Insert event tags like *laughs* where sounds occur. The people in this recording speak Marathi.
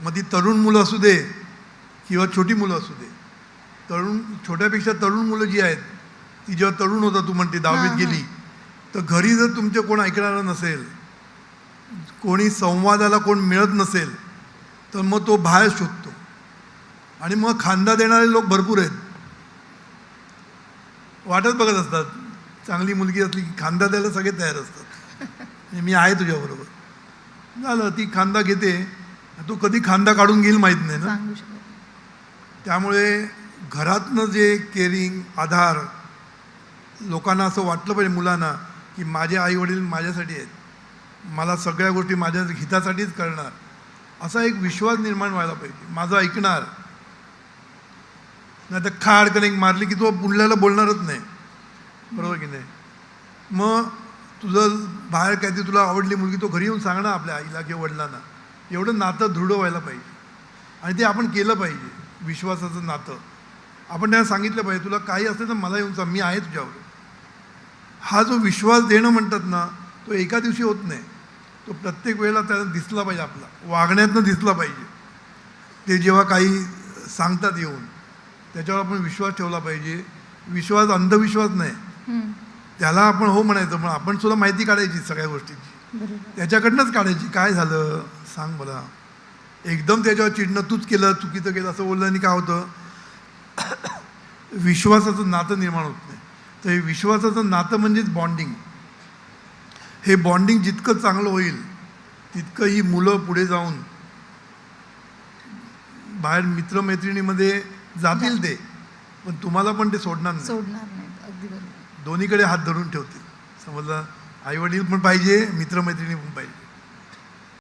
मग ती तरुण मुलं असू दे किंवा छोटी मुलं असू दे. तरुण छोट्यापेक्षा तरुण मुलं जी आहेत ती जेव्हा तरुण होता तू म्हणते दहावीत गेली तर घरी जर तुमच्या कोण ऐकणारं नसेल कोणी संवादाला कोण मिळत नसेल तर मग तो बाहेर शोधतो. आणि मग खांदा देणारे लोक भरपूर आहेत. वाटत बघत असतात चांगली मुलगी असली की खांदा द्यायला सगळे तयार असतात. *laughs* म्हणजे मी आहे तुझ्याबरोबर. झालं ती खांदा घेते तो कधी खांदा काढून घेईल माहीत नाही ना. सांगू शकत नाही. त्यामुळे घरातनं जे केअरिंग आधार लोकांना असं वाटलं पाहिजे मुलांना की माझे आई वडील माझ्यासाठी आहेत. मला सगळ्या गोष्टी माझ्या हितासाठीच करणार. असा एक विश्वास निर्माण व्हायला पाहिजे. माझं ऐकणार. नाही तर खाड कनेक मारली की तो पुढल्याला बोलणारच नाही. बरोबर की नाही? मग तुझं बाहेर काय ते तुला आवडली मुलगी तो घरी येऊन सांगणार आपल्या आईला किंवा वडिलांना. एवढं नातं दृढ व्हायला पाहिजे. आणि ते आपण केलं पाहिजे विश्वासाचं नातं. आपण त्यांना सांगितलं पाहिजे तुला काही असेल तर मला येऊन सांग मी आहे तुझ्यावर. हा जो विश्वास देणं म्हणतात ना तो एका दिवशी होत नाही. तो प्रत्येक वेळेला त्याला दिसला पाहिजे आपला वागण्यातनं दिसला पाहिजे. ते जेव्हा काही सांगतात येऊन त्याच्यावर आपण विश्वास ठेवला पाहिजे. विश्वास अंधविश्वास नाही. त्याला आपण हो म्हणायचं पण आपण सुद्धा माहिती काढायची सगळ्या गोष्टीची. त्याच्याकडनंच काढायची. काय झालं? सांग मला. एकदम त्याच्यावर चिडणं तूच केलं चुकीचं केलं असं बोलल्याने काय होतं? *coughs* विश्वासाचं नातं निर्माण होत नाही. तर हे विश्वासाचं नातं म्हणजेच बॉन्डिंग. हे बॉन्डिंग जितकं चांगलं होईल तितकं ही मुलं पुढे जाऊन बाहेर मित्रमैत्रिणीमध्ये जातील ते. पण तुम्हाला पण ते सोडणार नाही. सोडणार बरोबर. दोन्हीकडे हात धरून ठेवतील. समजलं? आईवडील पण पाहिजे मित्रमैत्रिणी पण पाहिजे.